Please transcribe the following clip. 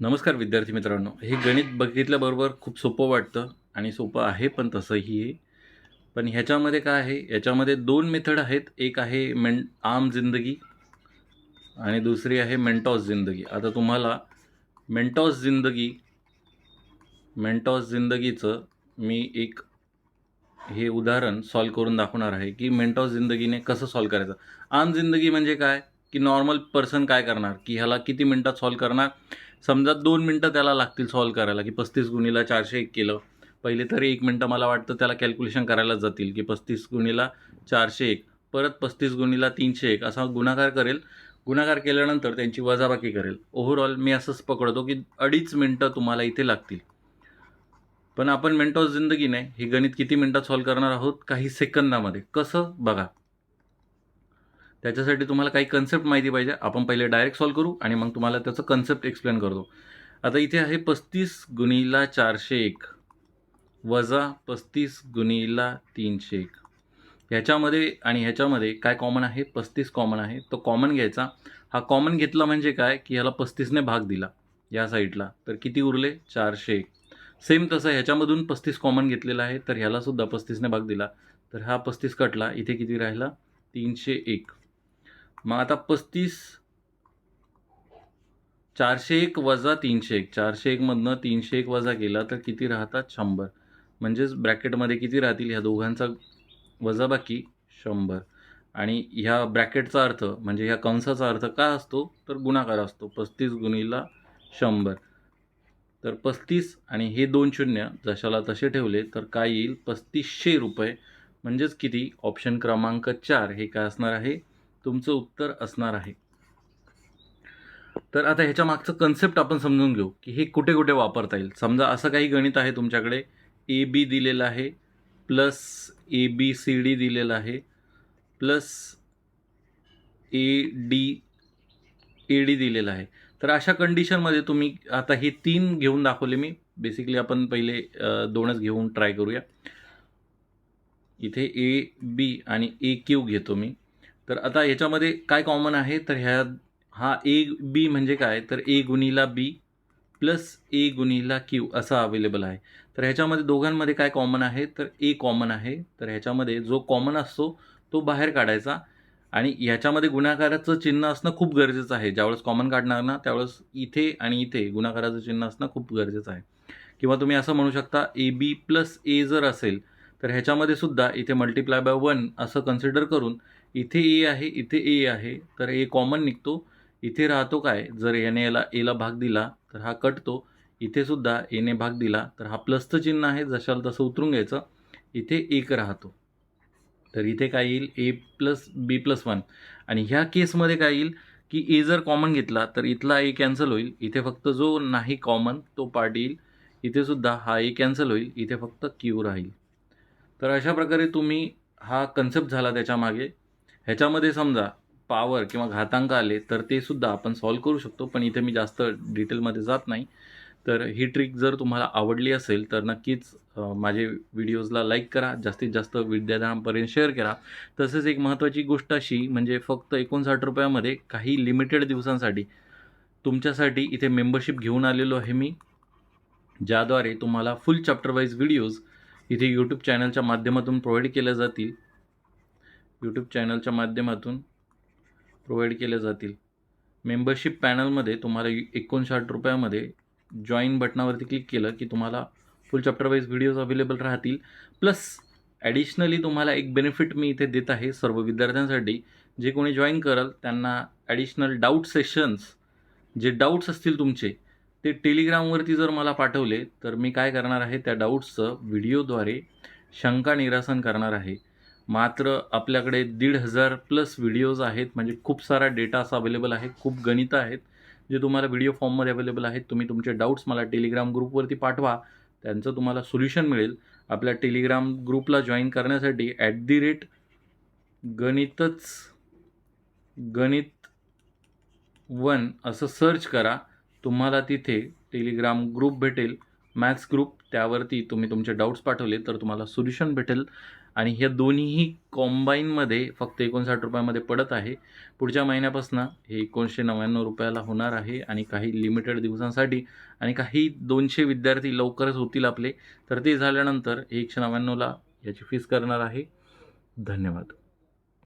नमस्कार विद्यार्थी मित्रांनो. हे गणित बघितल्याबरोबर खूप सोपं वाटतं आणि सोपं आहे पण तसंही आहे. पण ह्याच्यामध्ये काय आहे? याच्यामध्ये दोन मेथड आहेत. एक आहे मेन आम जिंदगी आणि दुसरी आहे मेंटॉस जिंदगी. आता तुम्हाला मेंटॉस जिंदगी मेंटॉस जिंदगीचं मी एक हे उदाहरण सॉल्व करून दाखवणार आहे की मेंटॉस जिंदगीने कसं सॉल्व करायचं? आम जिंदगी म्हणजे काय? की नॉर्मल पर्सन काय करणार? की ह्याला किती मिनटात सॉल्व करणार? समजा दोन मिनटं त्याला लागतील सॉल्व करायला की पस्तीस गुणीला चारशे एक केलं. पहिले तरी एक मिनटं मला वाटतं त्याला कॅल्क्युलेशन करायला जातील की पस्तीस गुणीला चारशे एक परत पस्तीस गुणीला तीनशे एक असा गुणाकार करेल. गुणाकार केल्यानंतर त्यांची वजाबाकी करेल. ओव्हरऑल मी असंच पकडतो की अडीच मिनटं तुम्हाला इथे लागतील. पण आपण मिनटॉस जिंदगी नाही हे गणित किती मिनटात सॉल्व करणार आहोत? काही सेकंदामध्ये. कसं? बघा. त्याच्यासाठी तुम्हाला काही कन्सेप्ट माहिती पाहिजे. आपण पहिले डायरेक्ट सॉल्व करू आणि मग तुम्हाला त्याचं कन्सेप्ट एक्सप्लेन करतो. आता इथे आहे पस्तीस गुणीला चारशे एक वजा पस्तीस गुणीला तीनशे एक. ह्याच्यामध्ये आणि ह्याच्यामध्ये काय कॉमन आहे? पस्तीस कॉमन आहे. तो कॉमन घ्यायचा. हा कॉमन घेतला म्हणजे काय? की ह्याला पस्तीसने भाग दिला या साईडला तर किती उरले? चारशे एक. सेम तसं ह्याच्यामधून पस्तीस कॉमन घेतलेला आहे. तर ह्यालासुद्धा पस्तीसने भाग दिला. तर हा पस्तीस कटला. इथे किती राहिला? तीनशे एक. मग आता पस्तीस चारशे एक वजा तीनशे एक. चारशे एकमधनं तीनशे एक वजा केला तर किती राहतात? शंभर. म्हणजेच ब्रॅकेटमध्ये किती राहतील? ह्या दोघांचा वजाबाकी शंभर. आणि ह्या ब्रॅकेटचा अर्थ म्हणजे ह्या कंसाचा अर्थ काय असतो? तर गुणाकार असतो. पस्तीस गुणीला शंभर. तर पस्तीस आणि हे दोन शून्य जशाला तसे ठेवले तर काय येईल? पस्तीसशे रुपये. म्हणजेच किती? ऑप्शन क्रमांक चार. हे काय असणार आहे? तुमचं उत्तर असणार आहे. तर आता ह्याच्या मागचं कन्सेप्ट आपण समजून घेऊ की हे कुठे कुठे वापरता येईल. समजा असं काही गणित आहे तुमच्याकडे ए बी दिलेलं आहे plus A B C D दिलेलं आहे plus A D A D दिलेलं आहे. तर अशा कंडिशनमध्ये तुम्ही आता हे तीन घेऊन दाखवले मी. बेसिकली आपण पहिले दोनच घेऊन ट्राय करूया. इथे ए बी आणि ए क्यू घेतो मी. तर आता याच्यामध्ये काय कॉमन आहे? तर ह्या हा ए बी म्हणजे काय? तर ए गुणीला बी प्लस ए गुणीला क्यू असा अवेलेबल आहे. तर ह्याच्यामध्ये दोघांमध्ये काय कॉमन आहे? तर ए कॉमन आहे. तर ह्याच्यामध्ये जो कॉमन असतो तो बाहेर काढायचा. आणि ह्याच्यामध्ये गुणाकाराचं चिन्ह असणं खूप गरजेचं आहे. ज्यावेळेस कॉमन काढणार ना त्यावेळेस इथे आणि इथे गुणाकाराचं चिन्ह असणं खूप गरजेचं आहे. किंवा तुम्ही असं म्हणू शकता ए बी प्लस ए जर असेल तर ह्याच्यामध्ये सुद्धा इथे मल्टिप्लाय बाय वन असं कन्सिडर करून इथे ए आहे इथे ए आहे तर ए कॉमन निघतो. इथे राहतो काय? जर याने याला एला भाग दिला तर हा कटतो. इथेसुद्धा एने भाग दिला तर हा प्लसचं चिन्ह आहे जशाला तसं उतरून घ्यायचं. इथे एक राहतो. तर इथे काय येईल? A plus B plus one आणि ह्या केसमध्ये काय येईल? की ए जर कॉमन घेतला तर इथला ए कॅन्सल होईल. इथे फक्त जो नाही कॉमन तो पार्ट येईल. इथेसुद्धा हा ए कॅन्सल होईल. इथे फक्त क्यू राहील. तर अशा प्रकारे तुम्ही हा कन्सेप्ट झाला त्याच्यामागे ह्याच्यामध्ये समजा पॉवर किंवा घातांक आले तर ते सुद्धा आपण सॉल्व करू शकतो पण इथे मी जास्त डिटेलमध्ये जात नाही. तर ही ट्रिक जर तुम्हाला आवडली असेल तर नक्कीच माझे व्हिडिओजला लाईक करा जास्तीत जास्त विद्यार्थ्यांपर्यंत शेअर करा. तसेच एक महत्त्वाची गोष्ट अशी म्हणजे फक्त एकोणसाठ रुपयामध्ये काही लिमिटेड दिवसांसाठी तुमच्यासाठी इथे मेंबरशिप घेऊन आलेलो आहे मी ज्याद्वारे तुम्हाला फुल चॅप्टर वाईज व्हिडिओज इथे यूट्यूब चॅनलच्या माध्यमातून प्रोव्हाइड केल्या जातील. यूट्यूब चॅनलच्या माध्यमातून प्रोव्हाइड केल्या जातील. मेंबरशिप पॅनलमध्ये तुम्हाला एकोणसाठ रुपयामध्ये जॉईन बटनावरती क्लिक केलं की तुम्हाला full chapter wise videos available राहतील. प्लस ॲडिशनली तुम्हाला एक बेनिफिट मी इथे देत आहे सर्व विद्यार्थ्यांसाठी. जे कोणी जॉईन कराल त्यांना ॲडिशनल डाऊट सेशन्स जे डाऊट्स असतील तुमचे ते टेलिग्रामवरती जर मला पाठवले तर मी काय करणार आहे त्या डाऊट्सचं व्हिडिओद्वारे शंका निरासन करणार आहे. मात्र आपल्याकडे दीड हजार प्लस व्हिडिओज आहेत. म्हणजे खूप सारा डेटा असा अवेलेबल आहे. खूप गणितं आहेत. जे तुम्हाला व्हिडिओ फॉर्ममध्ये अवेलेबल आहेत तुम्ही तुमचे डाऊट्स मला टेलिग्राम ग्रुपवरती पाठवा. त्यांचं तुम्हाला सोल्युशन मिळेल. आपल्या टेलिग्राम ग्रुपला जॉईन करण्यासाठी ॲट दी रेट गणितच गणित वन असं सर्च करा. तुम्हाला तिथे टेलिग्राम ग्रुप भेटेल. मॅथ्स ग्रुप त्यावरती तुम्ही तुमचे डाऊट्स पाठवले तर तुम्हाला सोल्युशन भेटेल. आणि ह्या दोन्हीही कॉम्बाईनमध्ये फक्त एकोणसाठ रुपयामध्ये पडत आहे. पुढच्या महिन्यापासून हे एकोणीसशे नव्याण्णव रुपयाला होणार आहे आणि काही लिमिटेड दिवसांसाठी आणि काही दोनशे विद्यार्थी लवकरच होतील आपले. तर ते झाल्यानंतर एकशे नव्याण्णवला याची फीस करणार आहे. धन्यवाद.